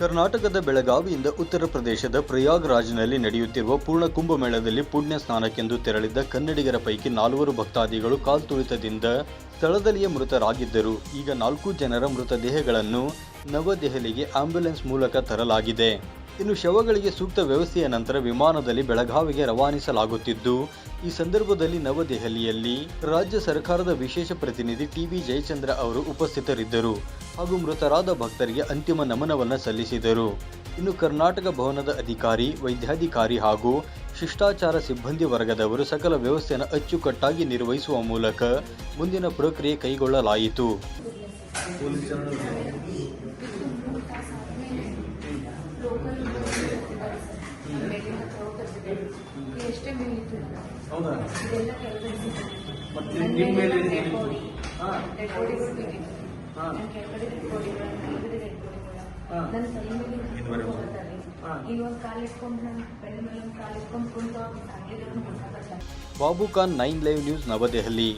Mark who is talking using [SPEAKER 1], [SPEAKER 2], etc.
[SPEAKER 1] ಕರ್ನಾಟಕದ ಬೆಳಗಾವಿಯಿಂದ ಉತ್ತರ ಪ್ರದೇಶದ ಪ್ರಯಾಗ್ರಾಜ್ನಲ್ಲಿ ನಡೆಯುತ್ತಿರುವ ಪೂರ್ಣ ಕುಂಭಮೇಳದಲ್ಲಿ ಪುಣ್ಯ ಸ್ನಾನಕ್ಕೆಂದು ತೆರಳಿದ್ದ ಕನ್ನಡಿಗರ ಪೈಕಿ ನಾಲ್ವರು ಭಕ್ತಾದಿಗಳು ಕಾಲ್ತುಳಿತದಿಂದ ಸ್ಥಳದಲ್ಲಿಯೇ ಮೃತರಾಗಿದ್ದರು. ಈಗ ನಾಲ್ಕು ಜನರ ಮೃತದೇಹಗಳನ್ನು ನವದೆಹಲಿಗೆ ಆಂಬ್ಯುಲೆನ್ಸ್ ಮೂಲಕ ತರಲಾಗಿದೆ. ಇನ್ನು ಶವಗಳಿಗೆ ಸೂಕ್ತ ವ್ಯವಸ್ಥೆಯ ನಂತರ ವಿಮಾನದಲ್ಲಿ ಬೆಳಗಾವಿಗೆ ರವಾನಿಸಲಾಗುತ್ತಿದ್ದು, ಈ ಸಂದರ್ಭದಲ್ಲಿ ನವದೆಹಲಿಯಲ್ಲಿ ರಾಜ್ಯ ಸರ್ಕಾರದ ವಿಶೇಷ ಪ್ರತಿನಿಧಿ ಟಿಬಿ ಜಯಚಂದ್ರ ಅವರು ಉಪಸ್ಥಿತರಿದ್ದರು ಹಾಗೂ ಮೃತರಾದ ಭಕ್ತರಿಗೆ ಅಂತಿಮ ನಮನವನ್ನು ಸಲ್ಲಿಸಿದರು. ಇನ್ನು ಕರ್ನಾಟಕ ಭವನದ ಅಧಿಕಾರಿ, ವೈದ್ಯಾಧಿಕಾರಿ ಹಾಗೂ ಶಿಷ್ಟಾಚಾರ ಸಿಬ್ಬಂದಿ ವರ್ಗದವರು ಸಕಲ ವ್ಯವಸ್ಥೆಯನ್ನು ಅಚ್ಚುಕಟ್ಟಾಗಿ ನಿರ್ವಹಿಸುವ ಮೂಲಕ ಮುಂದಿನ ಪ್ರಕ್ರಿಯೆ ಕೈಗೊಳ್ಳಲಾಯಿತು.
[SPEAKER 2] ಹೌದಾ? ಮತ್ತೆ ನಿಮ್ಮ ಮೇಲೆ ಹಾ. ಹಾ.
[SPEAKER 1] Babu Khan nine live news New Delhi.